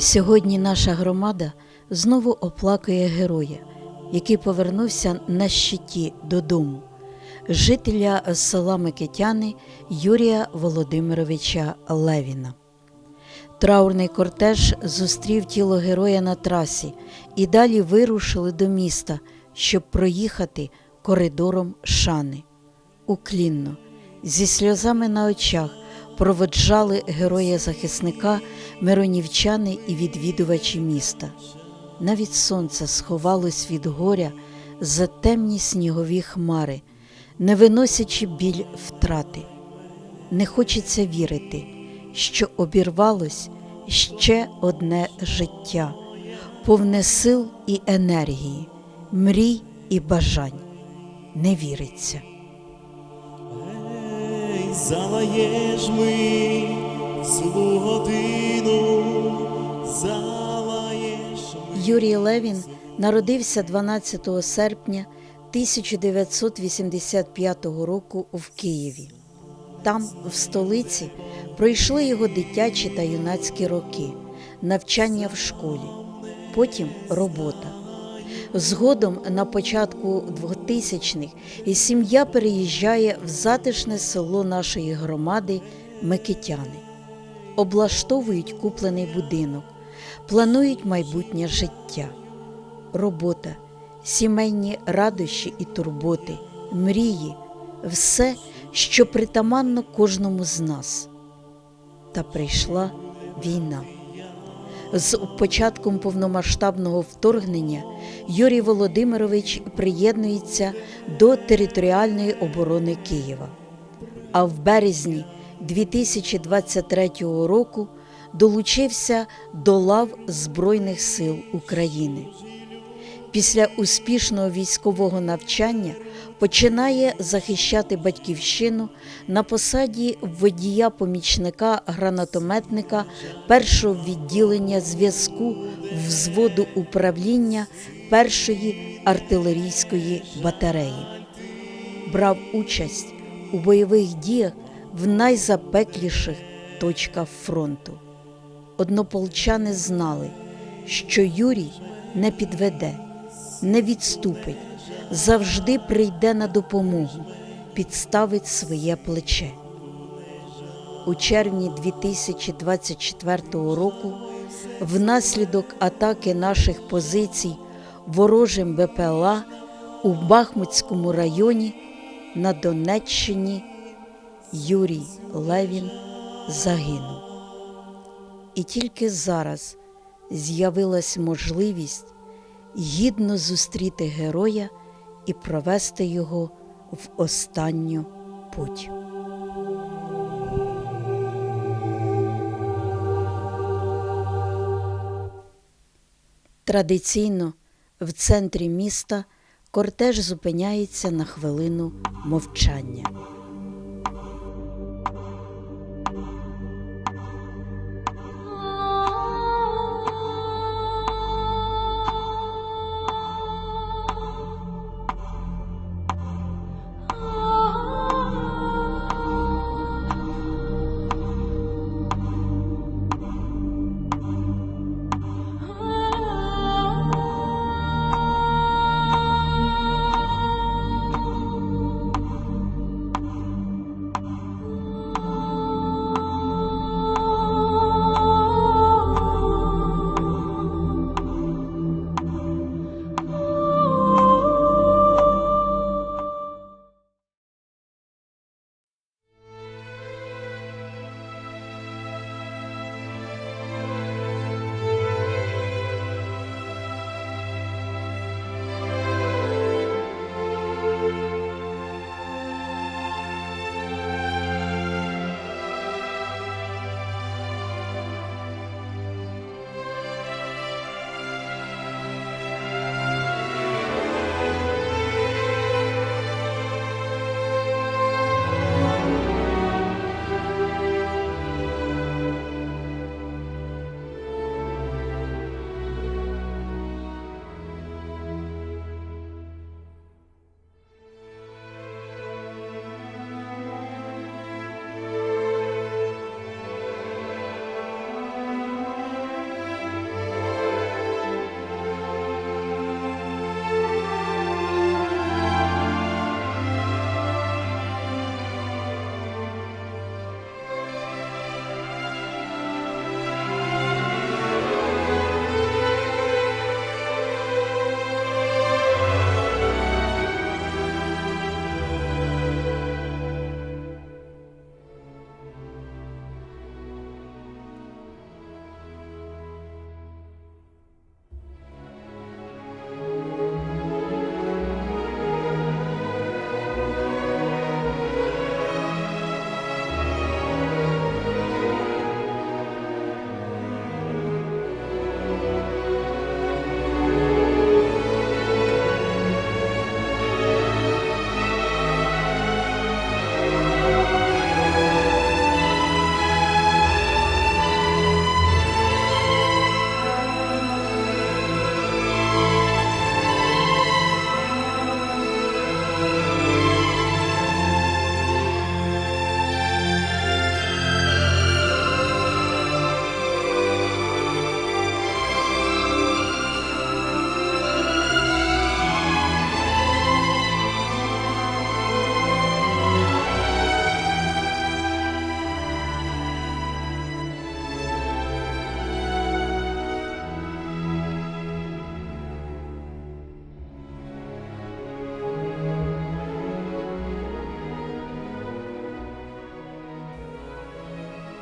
Сьогодні наша громада знову оплакує героя, який повернувся на щиті додому, жителя села Микитяни Юрія Володимировича Левіна. Траурний кортеж зустрів тіло героя на трасі і далі вирушили до міста, щоб проїхати коридором шани. Уклінно, зі сльозами на очах проводжали героя-захисника миронівчани і відвідувачі міста. Навіть сонце сховалось від горя за темні снігові хмари, не виносячи біль втрати. Не хочеться вірити, що обірвалось ще одне життя, повне сил і енергії, мрій і бажань. Не віриться. Залаєш ми злу годину, залаєш ми. Юрій Левін народився 12 серпня 1985 року в Києві. Там, в столиці, пройшли його дитячі та юнацькі роки, навчання в школі, потім робота. Згодом на початку 2000-х сім'я переїжджає в затишне село нашої громади Микитяни. Облаштовують куплений будинок, планують майбутнє життя, робота, сімейні радощі і турботи, мрії все, що притаманно кожному з нас. Та прийшла війна. З початком повномасштабного вторгнення Юрій Володимирович приєднується до територіальної оборони Києва. А в березні 2023 року долучився до лав Збройних сил України. Після успішного військового навчання починає захищати батьківщину на посаді водія-помічника гранатометника першого відділення зв'язку взводу управління першої артилерійської батареї. Брав участь у бойових діях в найзапекліших точках фронту. Однополчани знали, що Юрій не підведе, не відступить, завжди прийде на допомогу, підставить своє плече. У червні 2024 року, внаслідок атаки наших позицій ворожим БПЛА у Бахмутському районі на Донеччині Юрій Левін загинув. І тільки зараз з'явилась можливість гідно зустріти героя і провести його в останню путь. Традиційно в центрі міста кортеж зупиняється на хвилину мовчання.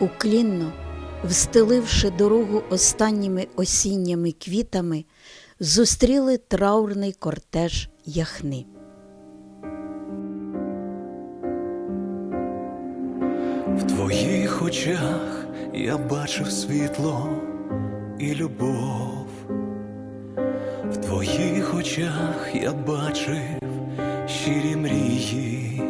Уклінно, встеливши дорогу останніми осінніми квітами, зустріли траурний кортеж яхни. В твоїх очах я бачив світло і любов. В твоїх очах я бачив щирі мрії.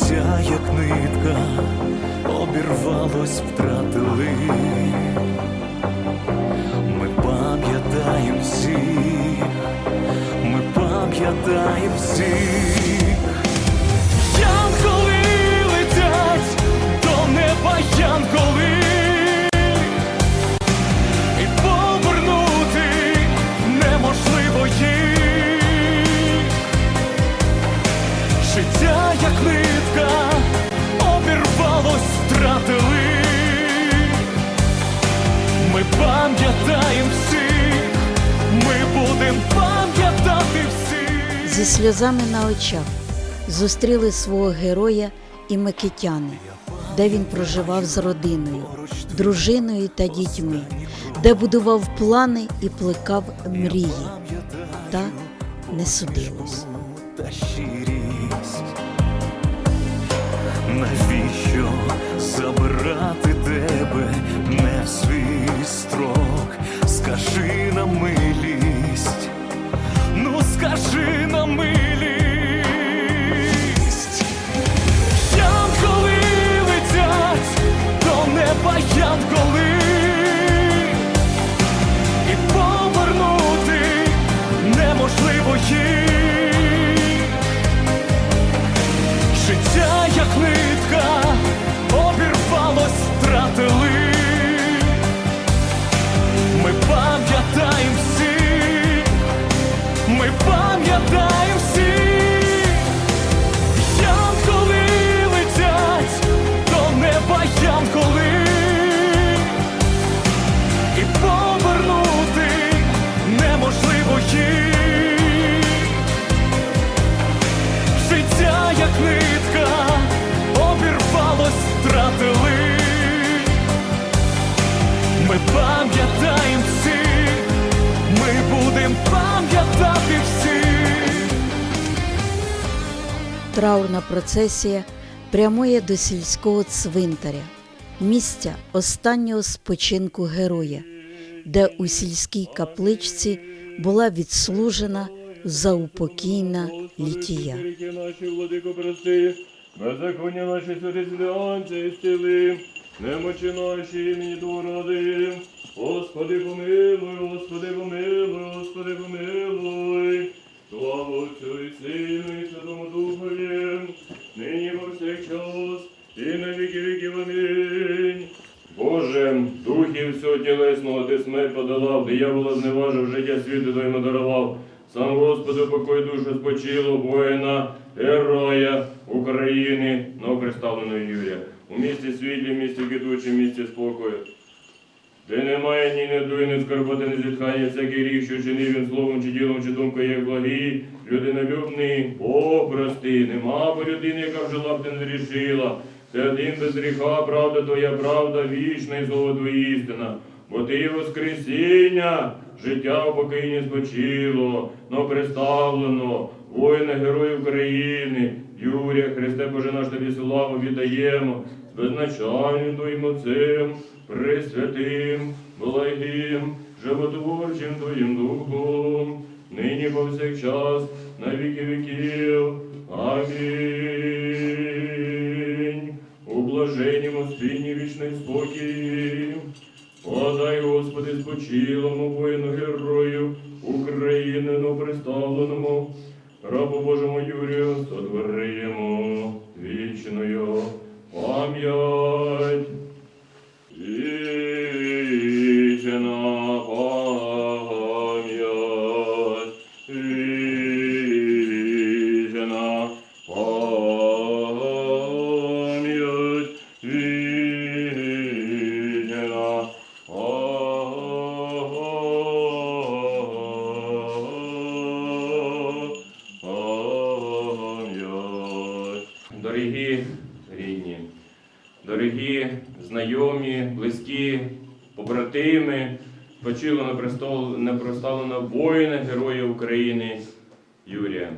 Життя, як нитка, обірвалось, втратили. Ми пам'ятаємо всіх, ми пам'ятаємо всіх. Янголи летять до неба янголи будем пам'ятати всіх Зі сльозами на очах зустріли свого героя і микитяни, де він проживав з родиною, дружиною та дітьми, де будував плани і плекав мрії. Та не судилось. та щирість. Навіщо забирати тебе не в свій строк? Скажи Траурна процесія прямує до сільського цвинтаря, місця останнього спочинку героя, де у сільській капличці була відслужена заупокійна літія. Беззаконня наші сорізлянця і стіли, немочі наші імені дороди. Господи, помилуй, Господи, помилуй, Господи, помилуй. Подолав, диявола зневажив, життя світу то дарував. Сам Господи, покой душу спочило, воїна, героя України, новоприставленого Юрія. У місті світлі, місті квітучі, місті спокою. Де немає ні недуги, ні скорботи, ні зітхання, всякий рік, що чинив він словом, чи ділом, чи думкою, як благий, людинолюбний, Бог прости, нема бо людини, яка вже лап ти не зрішила. Ти один без гріха, правда твоя правда, вічна і слово твоє істина. Бо ти є Воскресіння, в покині спочило, но представлено, воїна Герой України, Юрія, Христе Боже наш тобі славу віддаємо, з безначальним Твоїм Отцем, Пресвятим, благим, животворчим Твоїм Духом, нині повсякчас, на віки віків. Амінь. У блаженнім спільні вічний спокій. Подай, Господи, спочилому воїну герою України, но представленому, рабу Божому Юрію, сотворимо вічною пам'ять. На престол воїна, героя України Юрія.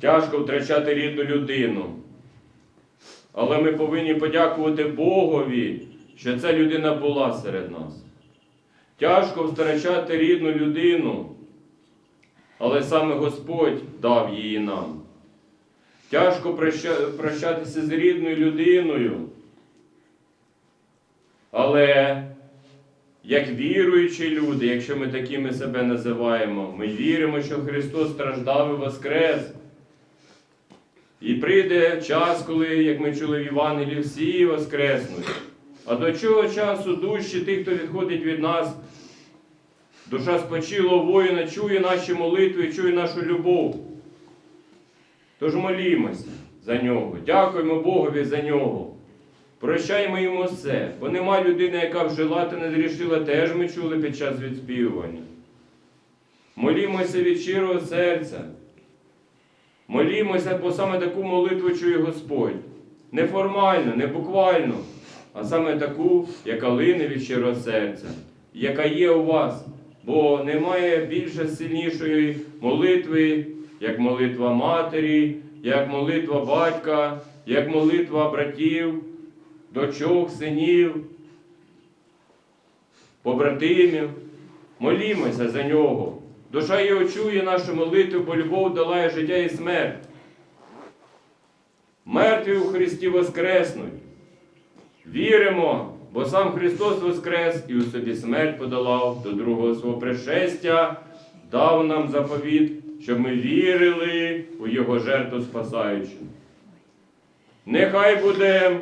Тяжко втрачати рідну людину. Але ми повинні подякувати Богові, що ця людина була серед нас. Тяжко втрачати рідну людину, але саме Господь дав її нам. Тяжко прощатися з рідною людиною, але як віруючі люди, якщо ми такими себе називаємо, ми віримо, що Христос страждав і воскрес. І прийде час, коли, як ми чули в Євангелії, всі воскреснуть. А до чого часу душі тих, хто відходить від нас, душа спочилого воїна чує наші молитви, чує нашу любов. Тож молімося за нього, дякуємо Богові за нього. Прощаємо йому все, бо нема людини, яка вжила та не зрішила, теж ми чули під час відспівування. Молімося від щирого серця. Молімося, бо саме таку молитву чує Господь. Не формально, не буквально, а саме таку, яка лине від щирого серця, яка є у вас. Бо немає більше сильнішої молитви, як молитва матері, як молитва батька, як молитва братів, дочок, синів, побратимів. Молімося за нього. Душа його чує нашу молитву, бо любов долає життя і смерть. Мертві у Христі воскреснуть. Віримо, бо сам Христос воскрес і у собі смерть подолав до другого свого пришестя, дав нам заповіт, щоб ми вірили у Його жертву спасаючу. Нехай буде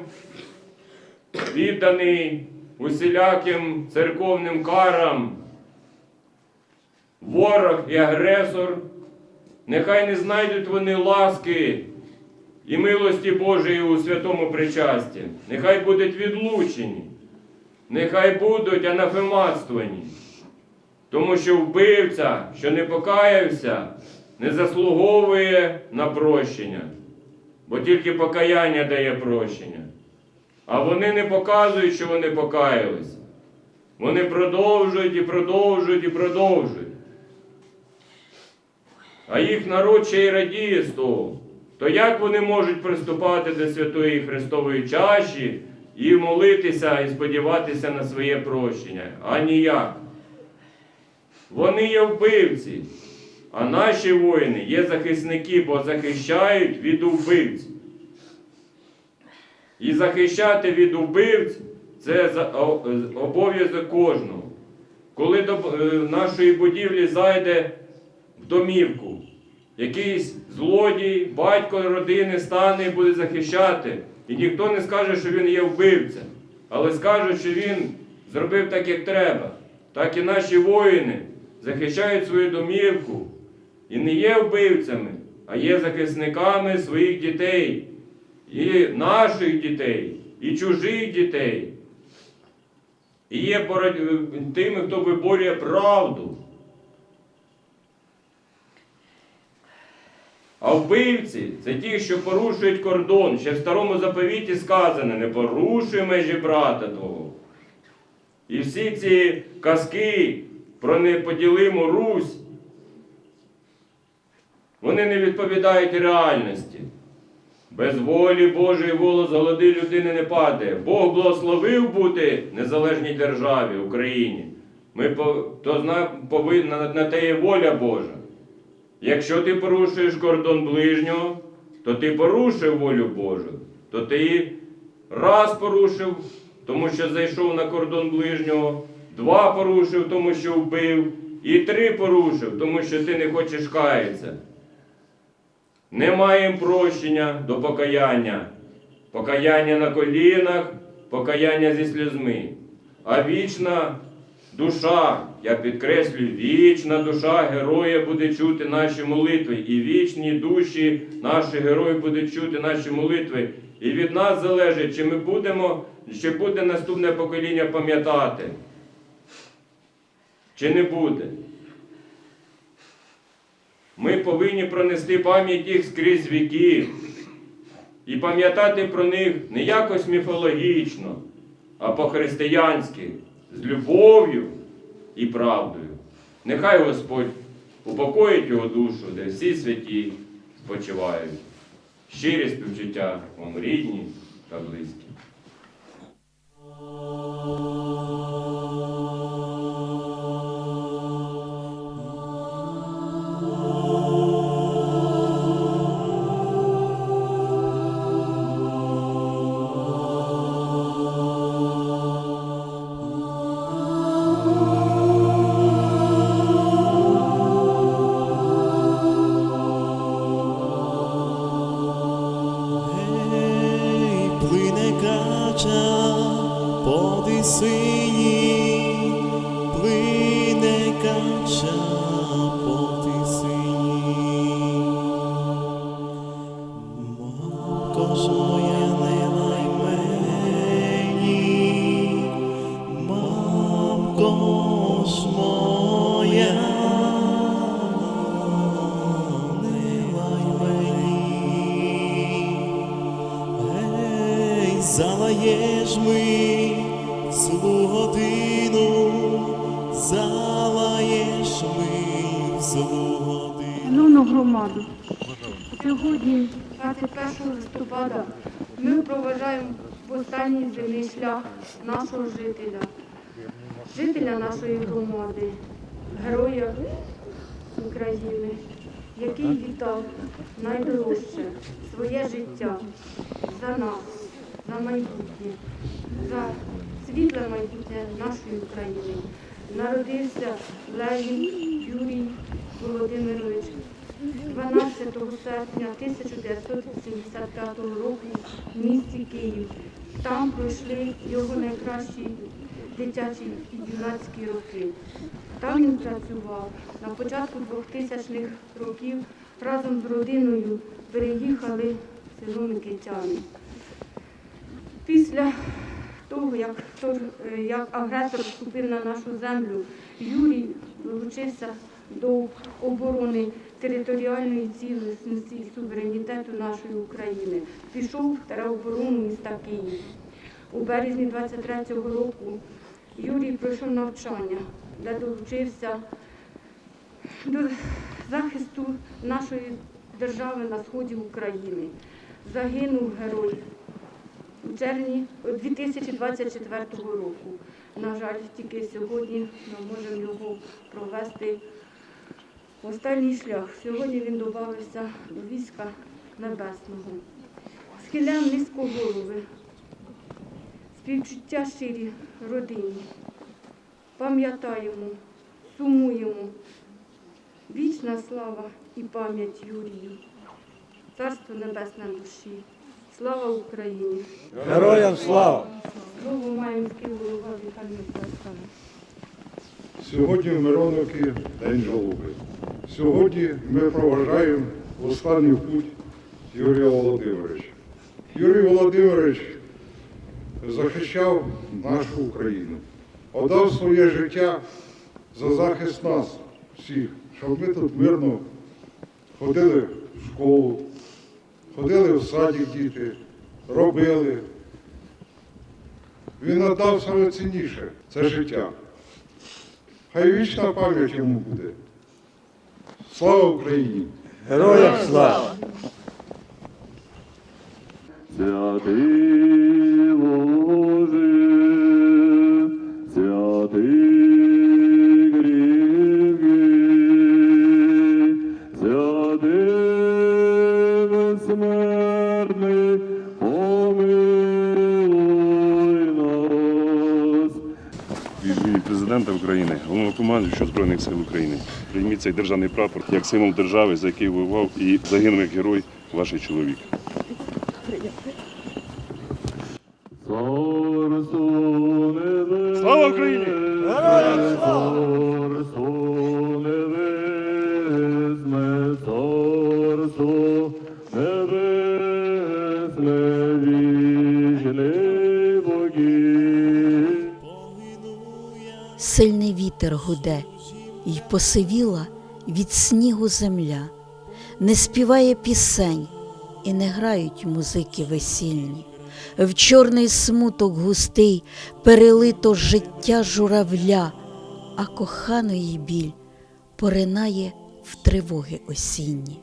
відданий усіляким церковним карам. Ворог і агресор, нехай не знайдуть вони ласки і милості Божої у святому причасті, нехай будуть відлучені, нехай будуть анафематствовані, тому що вбивця, що не покаявся, не заслуговує на прощення, бо тільки покаяння дає прощення. А вони не показують, що вони покаялися. Вони продовжують і продовжують і продовжують. А їх народ ще й радіє з того. То як вони можуть приступати до Святої Христової чаші і молитися і сподіватися на своє прощення? А ніяк. Вони є вбивці, а наші воїни є захисники, бо захищають від вбивць. І захищати від убивць це обов'язок кожного. Коли до е, нашої будівлі зайде в домівку, якийсь злодій, батько родини стане і буде захищати, і ніхто не скаже, що він є вбивця, але скаже, що він зробив так, як треба. Так і наші воїни захищають свою домівку і не є вбивцями, а є захисниками своїх дітей і наших дітей, і чужих дітей. І є бороть- тими, хто виборює правду. А вбивці це ті, що порушують кордон. Ще в старому заповіті сказано, не порушуй межі брата твого. І всі ці казки про неподілиму Русь, вони не відповідають реальності. Без волі Божої голос голоди людини не падає. Бог благословив бути незалежній державі Україні. Ми то зна, повинна на, на те є воля Божа. Якщо ти порушуєш кордон ближнього, то ти порушив волю Божу, то ти раз порушив, тому що зайшов на кордон ближнього, два порушив, тому що вбив, і три порушив, тому що ти не хочеш каятися. Не маємо прощення до покаяння. Покаяння на колінах, покаяння зі сльозми. А вічна душа, я підкреслюю, вічна душа героя буде чути наші молитви. І вічні душі наші герої будуть чути наші молитви. І від нас залежить, чи ми будемо, чи буде наступне покоління пам'ятати, чи не буде. Ми повинні пронести пам'ять їх скрізь віків. і пам'ятати про них не якось міфологічно, а по-християнськи, з любов'ю і правдою. Нехай Господь упокоїть його душу, де всі святі спочивають. Щирі співчуття вам рідні та близькі. Шановну громаду, сьогодні, 21 листопада, ми проважаємо останній земний шлях нашого жителя, жителя нашої громади, героя України, який віддав найдорожче своє життя за нас, за майбутнє, за світле майбутнє нашої України. Народився Левін Юрій Володимирович 12 серпня 1975 року в місті Київ. Там пройшли його найкращі дитячі і юнацькі роки. Там він працював. На початку 2000-х років разом з родиною переїхали в село Микитяни. Після того, як, е, як агресор вступив на нашу землю, Юрій долучився до оборони територіальної цілісності і суверенітету нашої України. Пішов в тероборону міста Київ. У березні 23-го року Юрій пройшов навчання, де долучився до захисту нашої держави на сході України. Загинув герой у червні 2024 року. На жаль, тільки сьогодні ми можемо його провести останній шлях. Сьогодні він додався до війська небесного. Схиляємо низько голови, співчуття щирі родині. Пам'ятаємо, сумуємо. Вічна слава і пам'ять Юрію. Царство небесне душі. Слава Україні! Героям слава! Слово має міський голова Віталій Миколаївич. Сьогодні в Мироновці День Жолуби. Сьогодні ми проважаємо останній путь Юрія Володимировича. Юрій Володимирович захищав нашу Україну, отдав своє життя за захист нас всіх, щоб ми тут мирно ходили в школу, ходили в садик діти, робили. Він надав саме цінніше це життя. Хай вічна пам'ять йому буде. Слава Україні! Героям слава! Святий від імені президента України, головнокомандуючого Збройних сил України. Прийміть цей державний прапор як символ держави, за який воював і загинув як герой ваш чоловік. Слава Україні! Царство вітер гуде, й посивіла від снігу земля, не співає пісень, і не грають музики весільні. В чорний смуток густий перелито життя журавля, а коханої біль поринає в тривоги осінні.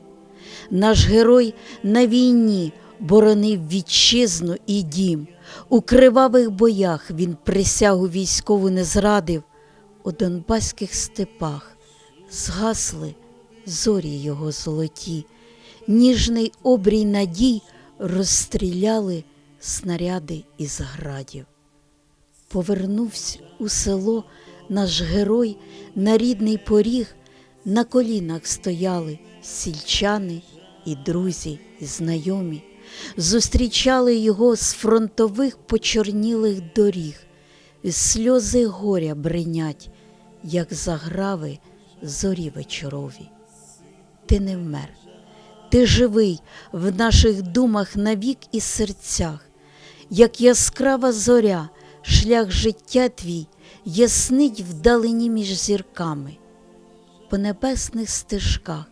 Наш герой на війні боронив вітчизну і дім. У кривавих боях він присягу військову не зрадив. У донбаських степах. Згасли зорі його золоті, ніжний обрій надій розстріляли снаряди із градів. Повернувся у село наш герой на рідний поріг, на колінах стояли сільчани і друзі, і знайомі, зустрічали його з фронтових почорнілих доріг, сльози горя бринять, як заграви зорі вечорові. Ти не вмер, ти живий в наших думах навік і серцях, як яскрава зоря, шлях життя твій яснить вдалині між зірками. По небесних стежках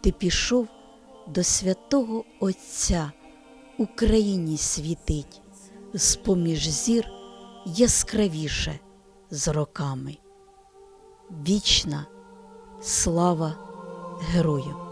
ти пішов до святого Отця, Україні світить, з-поміж зір яскравіше з роками. Вічна слава герою!